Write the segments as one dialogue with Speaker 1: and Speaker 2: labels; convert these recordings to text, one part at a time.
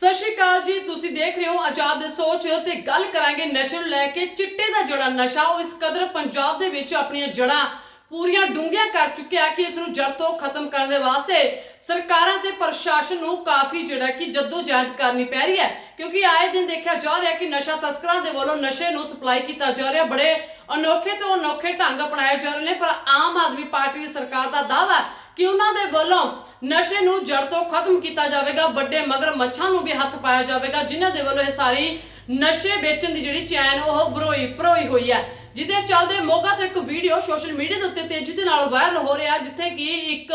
Speaker 1: ਸਤਿ ਸ਼੍ਰੀ ਅਕਾਲ ਜੀ, ਤੁਸੀਂ ਦੇਖ ਰਹੇ ਹੋ ਆਜ਼ਾਦ ਸੋਚ ਤੇ ਗੱਲ ਕਰਾਂਗੇ ਨਸ਼ੇ ਨੂੰ ਲੈ ਕੇ, ਚਿੱਟੇ ਦਾ ਜਿਹੜਾ ਨਸ਼ਾ, ਉਹ ਇਸ ਕਦਰ ਪੰਜਾਬ ਦੇ ਵਿੱਚ ਆਪਣੀਆਂ ਜੜ੍ਹਾਂ ਪੂਰੀਆਂ ਡੂੰਘੀਆਂ ਕਰ ਚੁੱਕਿਆ ਕਿ ਇਸ ਨੂੰ ਜੜ ਤੋਂ ਖਤਮ ਕਰਨ ਦੇ ਵਾਸਤੇ ਸਰਕਾਰਾਂ ਤੇ ਪ੍ਰਸ਼ਾਸਨ ਨੂੰ ਕਾਫੀ ਜਿਹੜਾ ਕਿ ਜੱਦੋ ਜਹਿਦ ਕਰਨੀ ਪੈ ਰਹੀ ਹੈ। ਕਿਉਂਕਿ ਆਏ ਦਿਨ ਦੇਖਿਆ ਜਾ ਰਿਹਾ ਕਿ ਨਸ਼ਾ ਤਸਕਰਾਂ ਦੇ ਵੱਲੋਂ ਨਸ਼ੇ ਨੂੰ ਸਪਲਾਈ ਕੀਤਾ ਜਾ ਰਿਹਾ। ਬੜੇ ਅਨੋਖੇ ਤੋਂ ਅਨੋਖੇ ਢੰਗ ਅਪਣਾਏ ਜਾ ਰਹੇ ਨੇ, ਪਰ ਆਮ ਆਦਮੀ ਪਾਰਟੀ ਦੀ ਸਰਕਾਰ ਦਾ ਦਾਅਵਾ ਕਿ ਉਹਨਾਂ ਦੇ ਵੱਲੋਂ ਨਸ਼ੇ ਨੂੰ ਜੜ ਤੋਂ ਖਤਮ ਕੀਤਾ ਜਾਵੇਗਾ, ਵੱਡੇ ਮਗਰ ਮੱਛਾਂ ਨੂੰ ਵੀ ਹੱਥ ਪਾਇਆ ਜਾਵੇਗਾ, ਜਿਨ੍ਹਾਂ ਦੇ ਵੱਲੋਂ ਇਹ ਸਾਰੀ ਨਸ਼ੇ ਵੇਚਣ ਦੀ ਜਿਹੜੀ ਚੈਨ, ਉਹ ਭਰੋਈ ਪਰੋਈ ਹੋਈ ਹੈ। ਜਿਹਦੇ ਚੱਲਦੇ ਮੋਗਾ ਤੋਂ ਇੱਕ ਵੀਡੀਓ ਸੋਸ਼ਲ ਮੀਡੀਆ ਦੇ ਉੱਤੇ ਤੇਜ਼ੀ ਦੇ ਨਾਲ ਵਾਇਰਲ ਹੋ ਰਿਹਾ, ਜਿੱਥੇ ਕਿ ਇੱਕ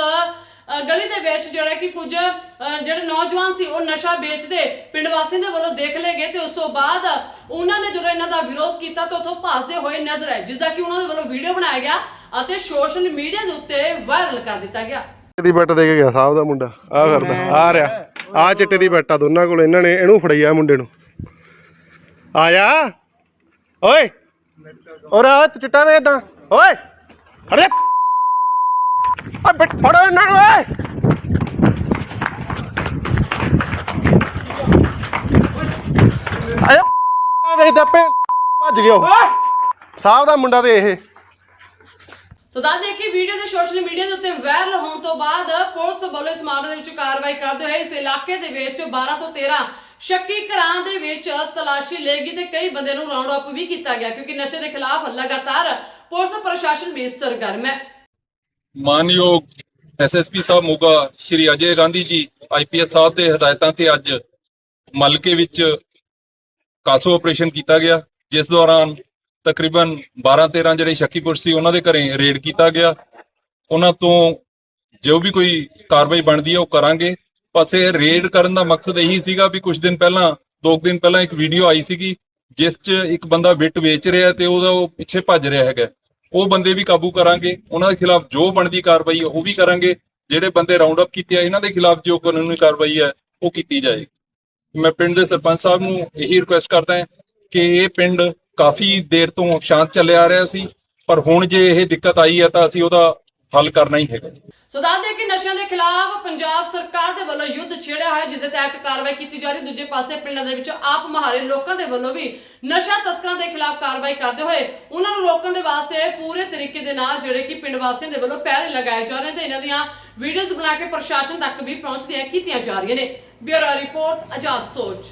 Speaker 1: ਗਲੀ ਦੇ ਵਿੱਚ ਜਿਹੜਾ ਕਿ ਕੁਝ ਜਿਹੜੇ ਨੌਜਵਾਨ ਸੀ, ਉਹ ਨਸ਼ਾ ਵੇਚਦੇ ਪਿੰਡ ਵਾਸੀਆਂ ਦੇ ਵੱਲੋਂ ਦੇਖ ਲਏ ਗਏ ਤੇ ਉਸ ਤੋਂ ਬਾਅਦ ਉਹਨਾਂ ਨੇ ਜਦੋਂ ਇਹਨਾਂ ਦਾ ਵਿਰੋਧ ਕੀਤਾ ਤਾਂ ਉੱਥੋਂ ਭਾਸਦੇ ਹੋਏ ਨਜ਼ਰ ਆਏ, ਜਿਸ ਦਾ ਕਿ ਉਹਨਾਂ ਦੇ ਵੱਲੋਂ ਵੀਡੀਓ ਬਣਾਇਆ ਗਿਆ ਅਤੇ ਸੋਸ਼ਲ ਮੀਡੀਆ ਦੇ ਉੱਤੇ ਵਾਇਰਲ ਕਰ ਦਿੱਤਾ ਗਿਆ।
Speaker 2: ਦੀ ਬੱਟ ਦੇ ਕੇ ਗਿਆ ਸਾਹਿਬ ਦਾ ਮੁੰਡਾ ਆ ਕਰਦਾ ਆ ਰਿਹਾ। ਆ ਚਿੱਟੇ ਦੀ ਬੱਟਾ ਦੋਨਾਂ ਕੋਲ ਇਹਨਾਂ ਨੇ ਇਹਨੂੰ ਫੜਾਈ ਆ ਮੁੰਡੇ ਨੂੰ। ਆ ਜਾ ਓਏ! ਔਰ ਆ ਤੂੰ ਚਿੱਟਾ ਵੇਚਦਾ ਓਏ! ਖੜ ਜਾ ਆ ਬਿੱਟ ਫੜੋ ਇਹਨਾਂ ਨੂੰ ਓਏ! ਆਇਆ ਵੇਚਦਾ ਪੇ ਭੱਜ ਗਿਆ ਸਾਹਿਬ ਦਾ ਮੁੰਡਾ ਤੇ ਇਹ।
Speaker 1: ਸੋ ਦੱਸ ਦਈਏ ਕਿ ਵੀਡੀਓ ਦੇ ਸੋਸ਼ਲ ਮੀਡੀਆ ਦੇ ਉੱਤੇ ਵਾਇਰਲ ਹੋਣ ਤੋਂ ਬਾਅਦ ਪੁਲਿਸ ਵੱਲੋਂ ਇਸ ਮਾਮਲੇ ਦੇ ਵਿੱਚ ਕਾਰਵਾਈ ਕਰਦੇ ਹੋਏ ਇਸ ਇਲਾਕੇ ਦੇ ਵਿੱਚ 12 ਤੋਂ 13 ਸ਼ੱਕੀ ਘਰਾਂ ਦੇ ਵਿੱਚ ਤਲਾਸ਼ੀ ਲੇਗੀ ਤੇ ਕਈ ਬੰਦੇ ਨੂੰ ਰਾਉਂਡ ਅਪ ਵੀ ਕੀਤਾ ਗਿਆ ਕਿਉਂਕਿ ਨਸ਼ੇ ਦੇ ਖਿਲਾਫ ਲਗਾਤਾਰ ਪੁਲਿਸ ਪ੍ਰਸ਼ਾਸਨ ਵੀ ਸਰਗਰਮ ਹੈ।
Speaker 3: ਮਾਨਯੋਗ ਐਸਐਸਪੀ ਸਾਹਿਬ ਮੋਗਾ ਸ਼੍ਰੀ ਅਜੇ ਗਾਂਧੀ ਜੀ ਆਈਪੀਐਸ ਸਾਹਿਬ ਦੇ ਹਦਾਇਤਾਂ ਤੇ ਅੱਜ ਮਲਕੇ ਵਿੱਚ ਕਾਸੋ ਆਪਰੇਸ਼ਨ ਕੀਤਾ ਗਿਆ, ਜਿਸ ਦੌਰਾਨ ਤਕਰੀਬਨ 12-13 ਜਿਹੜੇ ਸ਼ੱਕੀਪੁਰ ਸੀ, ਉਹਨਾਂ ਦੇ ਘਰੇ ਰੇਡ ਕੀਤਾ ਗਿਆ। ਉਹਨਾਂ ਤੋਂ ਜੋ ਵੀ ਕੋਈ ਕਾਰਵਾਈ ਬਣਦੀ ਹੈ ਉਹ ਕਰਾਂਗੇ। ਬਸ ਇਹ ਰੇਡ ਕਰਨ ਦਾ ਮਕਸਦ ਇਹੀ ਸੀਗਾ ਵੀ ਕੁਝ ਦਿਨ ਪਹਿਲਾਂ, ਦੋ ਕੁ ਦਿਨ ਪਹਿਲਾਂ ਇੱਕ ਵੀਡੀਓ ਆਈ ਸੀਗੀ, ਜਿਸ 'ਚ ਇੱਕ ਬੰਦਾ ਬਿੱਟ ਵੇਚ ਰਿਹਾ ਤੇ ਉਹਦਾ ਉਹ ਪਿੱਛੇ ਭੱਜ ਰਿਹਾ ਹੈਗਾ। ਉਹ ਬੰਦੇ ਵੀ ਕਾਬੂ ਕਰਾਂਗੇ। ਉਹਨਾਂ ਦੇ ਖਿਲਾਫ ਜੋ ਬਣਦੀ ਕਾਰਵਾਈ ਹੈ ਉਹ ਵੀ ਕਰਾਂਗੇ। ਜਿਹੜੇ ਬੰਦੇ ਰਾਉਂਡ ਅਪ ਕੀਤੇ ਆ, ਇਹਨਾਂ ਦੇ ਖਿਲਾਫ ਜੋ ਕਾਨੂੰਨੀ ਕਾਰਵਾਈ ਹੈ ਉਹ ਕੀਤੀ ਜਾਏਗੀ। ਮੈਂ ਪਿੰਡ ਦੇ ਸਰਪੰਚ ਸਾਹਿਬ ਨੂੰ ਇਹੀ ਰਿਕੁਐਸਟ ਕਰਦਾ ਹਾਂ ਕਿ ਇਹ ਪਿੰਡ ਕਾਫੀ ਦੇਰ ਤੋਂ ਸ਼ਾਂਤ ਚੱਲਿਆ ਆ ਰਿਹਾ ਸੀ, ਪਰ ਹੁਣ ਜੇ ਇਹ ਦਿੱਕਤ ਆਈ ਹੈ ਤਾਂ ਅਸੀਂ ਉਹਦਾ ਹੱਲ ਕਰਨਾ ਹੀ ਹੈਗਾ।
Speaker 1: ਸੋ ਦੱਸ ਕਿ ਨਸ਼ਿਆਂ ਦੇ ਖਿਲਾਫ ਪੰਜਾਬ ਸਰਕਾਰ ਦੇ ਵੱਲੋਂ ਯੁੱਧ ਛੇੜਿਆ ਹੋਇਆ ਜਿਸ ਦੇ ਤਹਿਤ ਕਾਰਵਾਈ ਕੀਤੀ ਜਾ ਰਹੀ ਦੂਜੇ ਪਾਸੇ ਪਿੰਡਾਂ ਦੇ ਵਿੱਚ ਆਪ ਮਹਾਰੇ ਲੋਕਾਂ ਦੇ ਵੱਲੋਂ ਵੀ ਨਸ਼ਾ ਤਸਕਰਾਂ ਦੇ ਖਿਲਾਫ ਕਾਰਵਾਈ ਕਰਦੇ ਹੋਏ ਉਹਨਾਂ ਨੂੰ ਰੋਕਣ ਦੇ ਵਾਸਤੇ ਪੂਰੇ ਤਰੀਕੇ ਦੇ ਨਾਲ ਜਿਹੜੇ ਕਿ ਪਿੰਡ ਵਾਸੀਆਂ ਦੇ ਵੱਲੋਂ ਪਹਿਰੇ ਲਗਾਏ ਜਾ ਰਹੇ ਤੇ ਇਹਨਾਂ ਦੀਆਂ ਵੀਡੀਓਜ਼ ਬਣਾ ਕੇ ਪ੍ਰਸ਼ਾਸਨ ਤੱਕ ਵੀ ਪਹੁੰਚਦੀਆਂ ਕੀਤੀਆਂ ਜਾ ਰਹੀਆਂ ਨੇ। ਬਿਊਰੋ ਰਿਪੋਰਟ ਆਜ਼ਾਦ ਸੋਚ